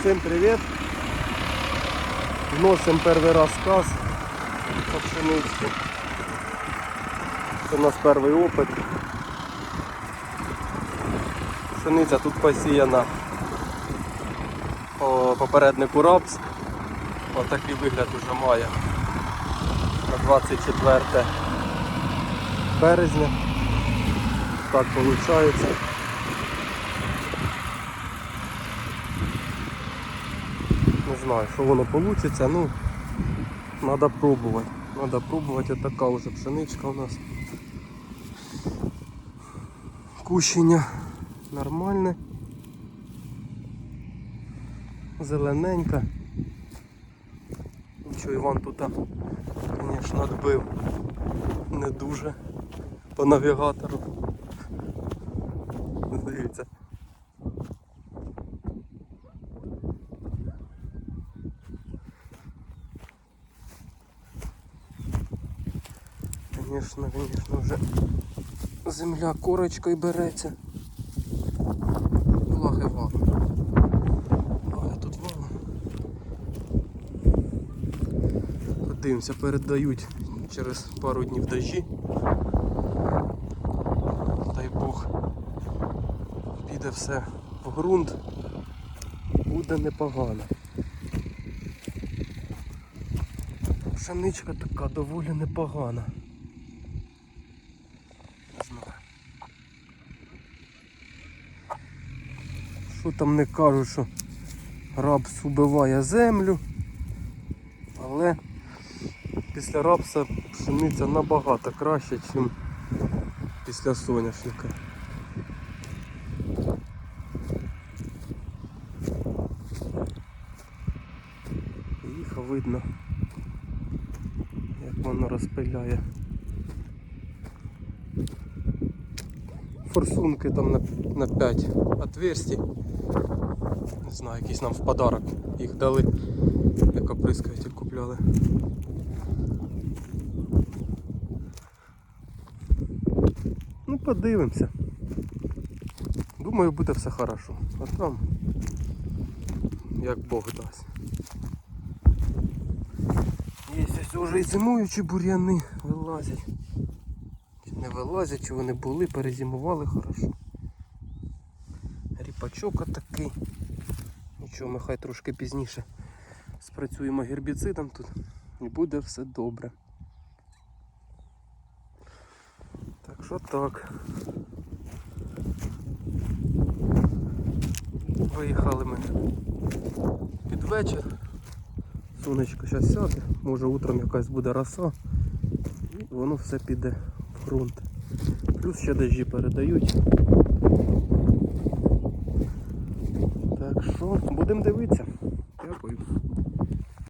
Всім привіт! Вносимо перший раз каз по пшениці. Це у нас перший опит. Пшениця тут посіяна по попереднику рапс. Отакий вигляд уже має на 24 березня. Так виходить. Знаю, що воно вийде, ну треба пробувати. Треба пробувати, така вже пшеничка у нас. Кущення нормальне. Зелененька. Нічого Іван тут, звісно, відбив не дуже по навігатору. Дивіться. Звісно, звісно, вже земля корочкою береться. Влаги валом. Влаги тут валом. Подивимося, передають через пару днів дощі. Дай Бог піде все в ґрунт. Буде непогано. Пшеничка така доволі непогана. Що там не кажуть, що рапс убиває землю, але після рапса пшениця набагато краще, ніж після соняшника. Їх видно, як воно розпиляє. Форсунки там на, на 5 отверстий. Не знаю, якийсь нам в подарок їх дали, як оприскуватель купляли. Ну, подивимося. Думаю, буде все хорошо. А там як Бог дасть. Є ось вже і зимуючі бур'яни вилазять. Не вилазять, чи вони були, перезимували хорошо. Ріпачок отакий. Нічого, ми хай трошки пізніше спрацюємо гербіцидом тут і буде все добре. Так що так. Виїхали ми під вечір. Сонечко зараз сяде, може утром якась буде роса і воно все піде ґрунт. Плюс ще дощі передають. Так що будемо дивитися.